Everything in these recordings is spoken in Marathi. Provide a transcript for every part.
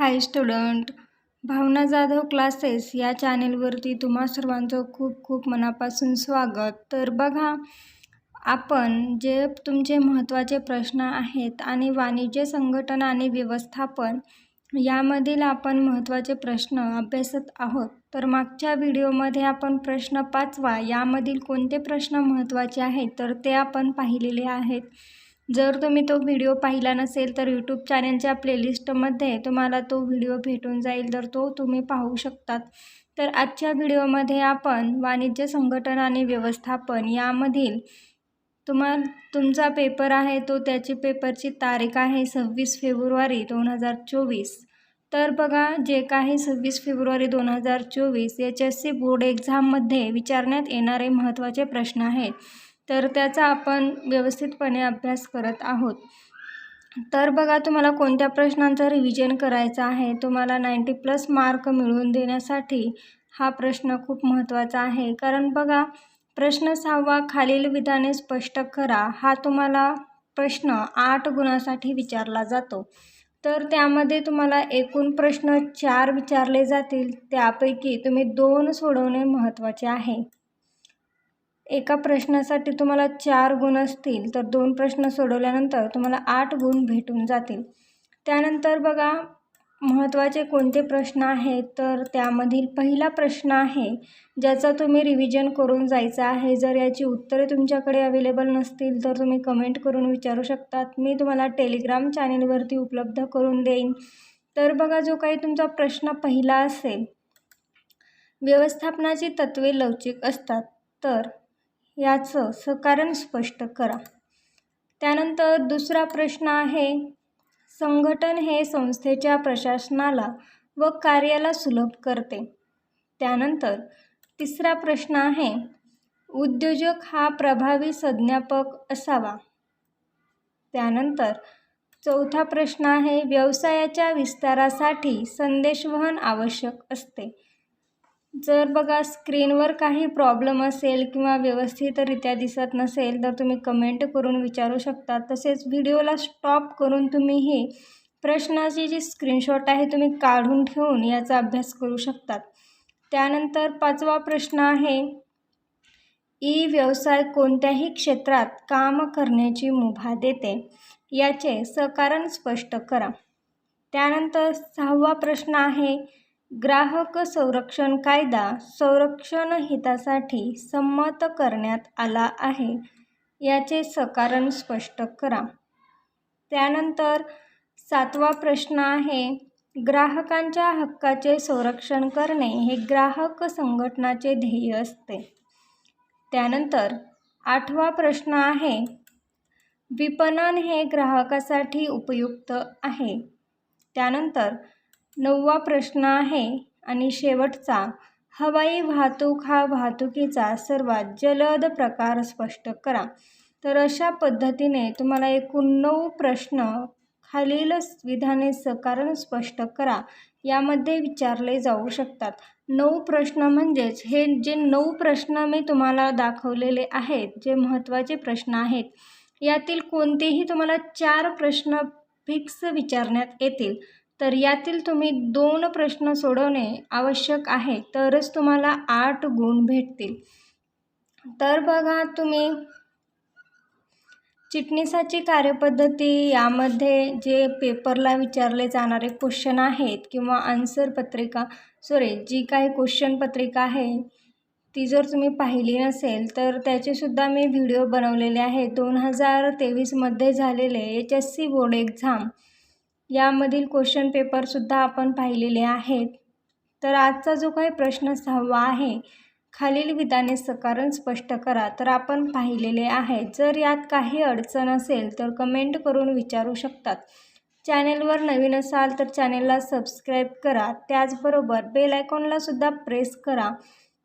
Hi student. Bhavana Jadhav classes या चॅनेलवरती तुम्हा सर्वांचं खूप खूप मनापासून स्वागत. तर बघा आपण जे तुमचे महत्त्वाचे प्रश्न आहेत आणि वाणिज्य संघटन आणि व्यवस्थापन यामधील आपण महत्त्वाचे प्रश्न अभ्यासत आहोत. तर मागच्या व्हिडिओमध्ये आपण प्रश्न पाचवा यामधील कोणते प्रश्न महत्त्वाचे आहेत तर ते आपण पाहिलेले आहेत. जर तुम्ही तो व्हिडिओ पाहिला नसेल तर यूट्यूब चॅनलच्या प्लेलिस्टमध्ये तुम्हाला तो व्हिडिओ भेटून जाईल तर तो तुम्ही पाहू शकतात. तर आजच्या व्हिडिओमध्ये आपण वाणिज्य संघटन आणि व्यवस्थापन यामधील तुम्हाला तुमचा पेपर आहे तो त्याची पेपरची तारीख आहे सव्वीस फेब्रुवारी दोन हजार चोवीस. तर बघा जे काही सव्वीस फेब्रुवारी दोन हजार चोवीस एच एस सी बोर्ड एक्झाममध्ये विचारण्यात येणारे महत्त्वाचे प्रश्न आहेत. तर त्याचा आपण व्यवस्थितपणे अभ्यास करत आहोत. तर बघा तुम्हाला कोणत्या प्रश्नांचं रिव्हिजन करायचं आहे? तुम्हाला नाईंटी प्लस मार्क मिळवून देण्यासाठी हा प्रश्न खूप महत्त्वाचा आहे. कारण बघा प्रश्न सहावा खालील विधाने स्पष्ट करा. हा तुम्हाला प्रश्न आठ गुणासाठी विचारला जातो. तर त्यामध्ये तुम्हाला एकूण प्रश्न चार विचारले जातील. त्यापैकी तुम्ही दोन सोडवणे महत्त्वाचे आहे. एका प्रश्नासाठी तुम्हाला चार गुण असतील तर दोन प्रश्न सोडवल्यानंतर तुम्हाला आठ गुण भेटून जातील. त्यानंतर बघा महत्त्वाचे कोणते प्रश्न आहेत? तर त्यामधील पहिला प्रश्न आहे ज्याचा तुम्ही रिव्हिजन करून जायचं आहे. जर याची उत्तरे तुमच्याकडे अवेलेबल नसतील तर तुम्ही कमेंट करून विचारू शकतात. मी तुम्हाला टेलिग्राम चॅनेलवरती उपलब्ध करून देईन. तर बघा जो काही तुमचा प्रश्न पहिला असेल व्यवस्थापनाची तत्त्वे लवचिक असतात. तर याचं सकारण स्पष्ट करा. त्यानंतर दुसरा प्रश्न आहे संघटन हे संस्थेच्या प्रशासनाला व कार्याला सुलभ करते. त्यानंतर तिसरा प्रश्न आहे उद्योजक हा प्रभावी संज्ञापक असावा. त्यानंतर चौथा प्रश्न आहे व्यवसायाच्या विस्तारासाठी संदेशवहन आवश्यक असते. जर बघा स्क्रीनवर काही प्रॉब्लेम असेल किंवा व्यवस्थितरित्या दिसत नसेल तर तुम्ही कमेंट करून विचारू शकता. तसेच व्हिडिओला स्टॉप करून तुम्ही ही प्रश्नाची जी स्क्रीनशॉट आहे तुम्ही काढून ठेवून याचा अभ्यास करू शकतात. त्यानंतर पाचवा प्रश्न आहे ई व्यवसाय कोणत्याही क्षेत्रात काम करण्याची मुभा देते? याचे सकारण स्पष्ट करा. त्यानंतर सहावा प्रश्न आहे ग्राहक संरक्षण कायदा संरक्षण हितासाठी संमत करण्यात आला आहे. याचे सकारण स्पष्ट करा. त्यानंतर सातवा प्रश्न आहे ग्राहकांच्या हक्काचे संरक्षण करणे हे ग्राहक संघटनाचे ध्येय असते. त्यानंतर आठवा प्रश्न आहे विपणन हे ग्राहकासाठी उपयुक्त आहे. त्यानंतर नववा प्रश्न आहे आणि शेवटचा. हवाई वाहतूक हा वाहतुकीचा सर्वात जलद प्रकार स्पष्ट करा. तर अशा पद्धतीने तुम्हाला एकूण नऊ प्रश्न खालील विधाने सकारण स्पष्ट करा. यामध्ये विचारले जाऊ शकतात. नऊ प्रश्न म्हणजेच हे जे नऊ प्रश्न मी तुम्हाला दाखवलेले आहेत जे महत्त्वाचे प्रश्न आहेत यातील कोणतेही तुम्हाला चार प्रश्न फिक्स विचारण्यात येतील. तर यातील तुम्ही दोन प्रश्न सोडवणे आवश्यक आहे तरच तुम्हाला आठ गुण भेटतील. तर बघा तुम्ही चिटणीसाची कार्यपद्धती यामध्ये जे पेपरला विचारले जाणारे क्वेश्चन आहेत किंवा आन्सर पत्रिका सॉरी जी काही क्वेश्चन पत्रिका आहे ती जर तुम्ही पाहिली नसेल तर त्याचेसुद्धा मी व्हिडिओ बनवलेले आहे. दोन हजार तेवीसमध्ये झालेले H S C board exam यामधील क्वेश्चन पेपरसुद्धा आपण पाहिलेले आहेत. तर आजचा जो काही प्रश्न सहावा आहे खालील विधाने सकारण स्पष्ट करा. तर आपण पाहिलेले आहे जर यात काही अडचण असेल तर कमेंट करून विचारू शकतात. चॅनेलवर नवीन असाल तर चॅनेलला सबस्क्राईब करा. त्याचबरोबर बेल आयकॉनलासुद्धा प्रेस करा.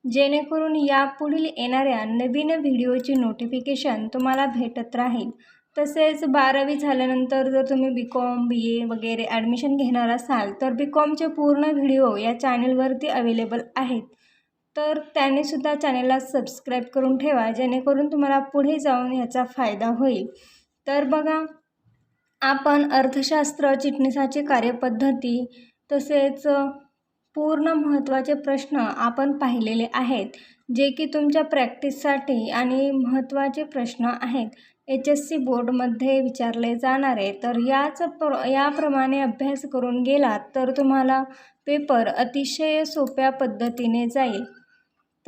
जेणेकरून यापुढील येणाऱ्या नवीन व्हिडिओची नोटिफिकेशन तुम्हाला भेटत राहील. तसेच बारावी झाल्यानंतर जर तुम्ही बी कॉम बी ए वगैरे ॲडमिशन घेणार असाल तर बी कॉमचे पूर्ण व्हिडिओ या चॅनेलवरती अवेलेबल आहेत. तर त्यानेसुद्धा चॅनेलला सबस्क्राईब करून ठेवा जेणेकरून तुम्हाला पुढे जाऊन याचा फायदा होईल. तर बघा आपण अर्थशास्त्र चिटणीसाची कार्यपद्धती तसेच पूर्ण महत्त्वाचे प्रश्न आपण पाहिलेले आहेत जे की तुमच्या प्रॅक्टिससाठी आणि महत्त्वाचे प्रश्न आहेत. एच एस सी बोर्डमध्ये विचारले जाणारे तर याच प्र याप्रमाणे अभ्यास करून गेलात तर तुम्हाला पेपर अतिशय सोप्या पद्धतीने जाईल.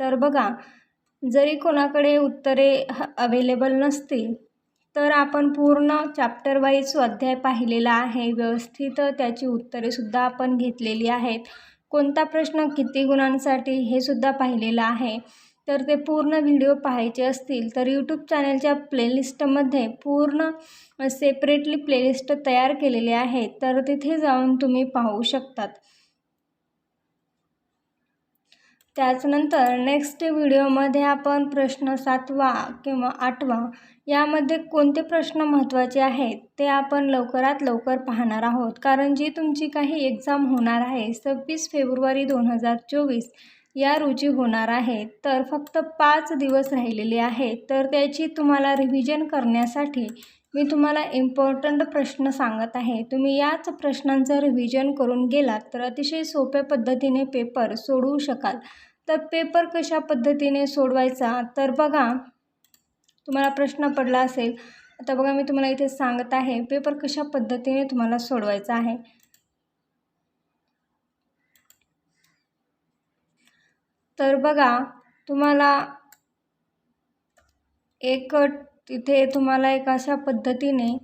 तर बघा जरी कोणाकडे उत्तरे अवेलेबल नसतील तर आपण पूर्ण चॅप्टर वाईज स्वाध्याय पाहिलेला आहे. व्यवस्थित त्याची उत्तरेसुद्धा आपण घेतलेली आहेत. कोणता प्रश्न किती गुणांसाठी हे सुद्धा पाहिलेलं आहे. तर ते पूर्ण व्हिडिओ पाहायचे असतील तर यूट्यूब चॅनलच्या प्लेलिस्टमध्ये पूर्ण सेपरेटली प्लेलिस्ट तयार केलेली आहे तर तिथे जाऊन तुम्ही पाहू शकतात. त्याचनंतर नेक्स्ट व्हिडिओमध्ये आपण प्रश्न सातवा किंवा आठवा यामध्ये कोणते प्रश्न महत्त्वाचे आहेत ते आपण लवकरात लवकर पाहणार आहोत. कारण जी तुमची काही एक्झाम होणार आहे सव्वीस फेब्रुवारी दोन हजार चोवीस या रोजी होणार आहे. तर फक्त पाच दिवस राहिलेले आहेत तर त्याची तुम्हाला रिव्हिजन करण्यासाठी मी तुम्हाला इम्पॉर्टंट प्रश्न सांगत आहे. तुम्ही याच प्रश्नांचं रिव्हिजन करून गेलात तर अतिशय सोप्या पद्धतीने पेपर सोडवू शकाल. तर पेपर कशा पद्धतीने सोडवायचा? तर बघा तुम्हाला प्रश्न पडला असेल. आता बघा मी तुम्हाला इथे सांगत आहे पेपर कशा पद्धतीने तुम्हाला सोडवायचा आहे? तर बघा तुम्हाला एक तिथे तुम्हाला एक अशा पद्धतीने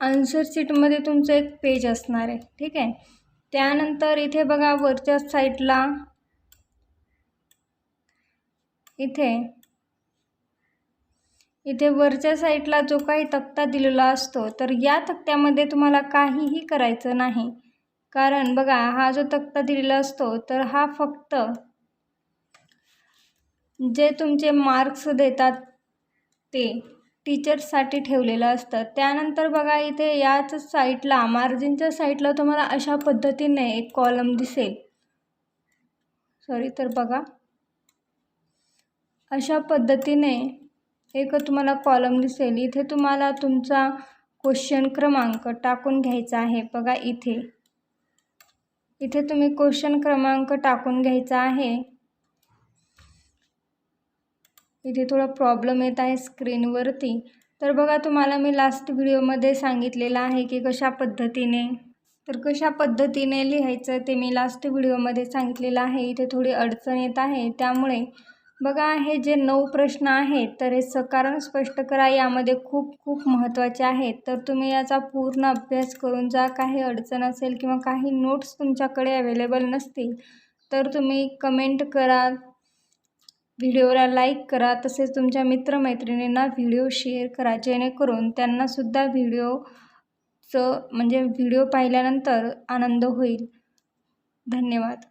आन्सर सीटमध्ये तुमचं एक पेज असणार आहे ठीक आहे? त्यानंतर इथे बघा वरच्या साईडला इथे इथे वरच्या साईडला जो काही तक्ता दिलेला असतो तर या तक्त्यामध्ये तुम्हाला काहीही करायचं नाही. कारण बघा हा जो तक्ता दिलेला असतो तर हा फक्त जे तुमचे मार्क्स देतात ते टीचर्ससाठी ठेवलेलं असतं. त्यानंतर बघा इथे याच साईटला मार्जिनच्या साईटला तुम्हाला अशा पद्धतीने एक कॉलम दिसेल. सॉरी तर बघा. अशा पद्धतीने एक तुम्हाला कॉलम दिसेल. इथे तुम्हाला तुमचा क्वेश्चन क्रमांक टाकून घ्यायचा आहे. बघा इथे. इथे तुम्ही क्वेश्चन क्रमांक टाकून घ्यायचा आहे. इथे थोडा प्रॉब्लेम येत आहे स्क्रीनवरती तर बघा तुम्हाला मी लास्ट व्हिडिओमध्ये सांगितलेलं आहे की कशा पद्धतीने तर कशा पद्धतीने लिहायचं ते मी लास्ट व्हिडिओमध्ये सांगितलेलं आहे. इथे थोडी अडचण येत आहे. त्यामुळे बघा हे जे नऊ प्रश्न आहेत तर हे सकारण स्पष्ट करा. यामध्ये खूप खूप महत्त्वाचे आहेत. तर तुम्ही याचा पूर्ण अभ्यास करून जा. काही अडचण असेल किंवा काही नोट्स तुमच्याकडे अवेलेबल नसतील तर तुम्ही कमेंट करा. व्हिडिओला लाईक करा तसेच तुमच्या मित्रमैत्रिणींना व्हिडिओ शेअर करा जेणेकरून त्यांनासुद्धा व्हिडिओचं म्हणजे व्हिडिओ पाहिल्यानंतर आनंद होईल. धन्यवाद.